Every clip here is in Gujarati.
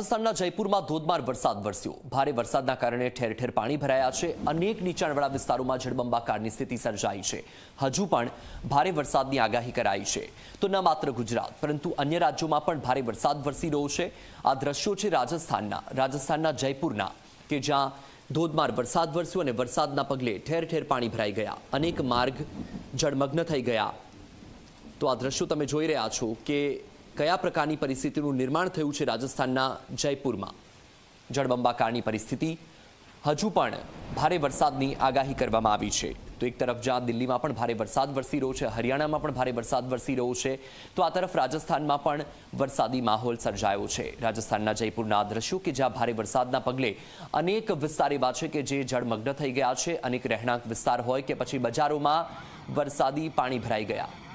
રાજસ્થાનના જયપુરમાં ધોધમાર વરસાદ વરસ્યો. ભારે વરસાદના કારણે ઠેર ઠેર પાણી ભરાયા છે. અનેક નીચાણવાળા વિસ્તારોમાં જળબંબાકારની સ્થિતિ સર્જાઈ છે. હજુ પણ ભારે વરસાદની આગાહી કરાઈ છે. તો ન માત્ર ગુજરાત, પરંતુ અન્ય રાજ્યોમાં પણ ભારે વરસાદ વરસી રહ્યો છે. આ દ્રશ્યો છે રાજસ્થાનના. રાજસ્થાનના જયપુરના, કે જ્યાં ધોધમાર વરસાદ વરસ્યો અને વરસાદના પગલે ઠેર ઠેર પાણી ભરાઈ ગયા. અનેક માર્ગ જળમગ્ન થઈ ગયા. તો આ દ્રશ્યો તમે જોઈ રહ્યા છો કે કયા પ્રકારની પરિસ્થિતિનું નિર્માણ થયું છે રાજસ્થાનના જયપુરમાં? જળબંબાકારની પરિસ્થિતિ. હજુ પણ ભારે વરસાદની આગાહી કરવામાં આવી છે. તો એક તરફ જ્યાં દિલ્હીમાં પણ ભારે વરસાદ વરસી રહ્યો છે, હરિયાણામાં પણ ભારે વરસાદ વરસી રહ્યો છે, તો આ તરફ રાજસ્થાનમાં પણ વરસાદી માહોલ સર્જાયો છે. રાજસ્થાનના જયપુરના દ્રશ્યો કે જ્યાં ભારે વરસાદના પગલે અનેક વિસ્તાર એવા છે કે જે જળમગ્ન થઈ ગયા છે, અનેક રહેણાંક વિસ્તાર હોય કે પછી બજારોમાં વરસાદી પાણી ભરાઈ ગયા.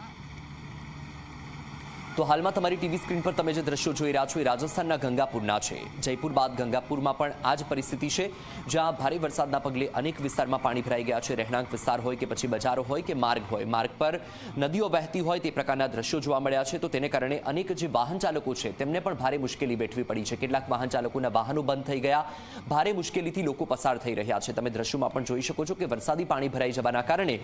તો હાલમાં તમારી ટીવી સ્ક્રીન પર તમે જે દ્રશ્યો જોઈ રહ્યા છો એ રાજસ્થાનના ગંગાપુરના છે. જયપુર બાદ ગંગાપુરમાં પણ આ જ પરિસ્થિતિ છે, જ્યાં ભારે વરસાદના પગલે અનેક વિસ્તારમાં પાણી ભરાઈ ગયા છે. રહેણાંક વિસ્તાર હોય કે પછી બજારો હોય કે માર્ગ હોય, માર્ગ પર નદીઓ વહેતી હોય તે પ્રકારના દ્રશ્યો જોવા મળ્યા છે. તો તેને કારણે અનેક જે વાહન ચાલકો છે, તેમને પણ ભારે મુશ્કેલી વેઠવી પડી છે. કેટલાક વાહન ચાલકોના વાહનો બંધ થઈ ગયા. ભારે મુશ્કેલીથી લોકો પસાર થઈ રહ્યા છે. તમે દ્રશ્યોમાં પણ જોઈ શકો છો કે વરસાદી પાણી ભરાઈ જવાના કારણે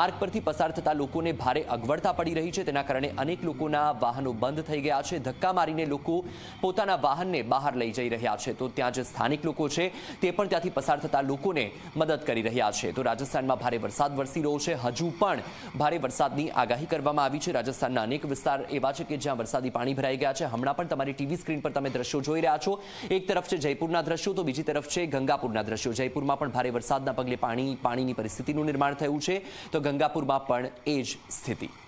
માર્ગ પરથી પસાર થતા લોકોને ભારે અગવડતા પડી રહી છે. તેના કારણે અનેક લોકોના વાહનો બંધ થઈ ગયા છે. ધક્કા મારીને લોકો પોતાના વાહનને બહાર લઈ જઈ રહ્યા છે. તો ત્યાં જે સ્થાનિક લોકો છે તે પણ ત્યાંથી પસાર થતા લોકોને મદદ કરી રહ્યા છે. તો રાજસ્થાનમાં ભારે વરસાદ વરસી રહ્યો છે. હજુ પણ ભારે વરસાદની આગાહી કરવામાં આવી છે. રાજસ્થાનના અનેક વિસ્તાર એવા છે કે જ્યાં વરસાદી પાણી ભરાઈ ગયા છે. હમણાં પણ તમારી ટીવી સ્ક્રીન પર તમે દ્રશ્યો જોઈ રહ્યા છો. એક તરફ છે જયપુરના દ્રશ્યો, તો બીજી તરફ છે ગંગાપુરના દ્રશ્યો. જયપુરમાં પણ ભારે વરસાદના પગલે પાણી પાણીની પરિસ્થિતિનું નિર્માણ થયું છે. તો ગંગાપુરમાં પણ એ જ સ્થિતિ.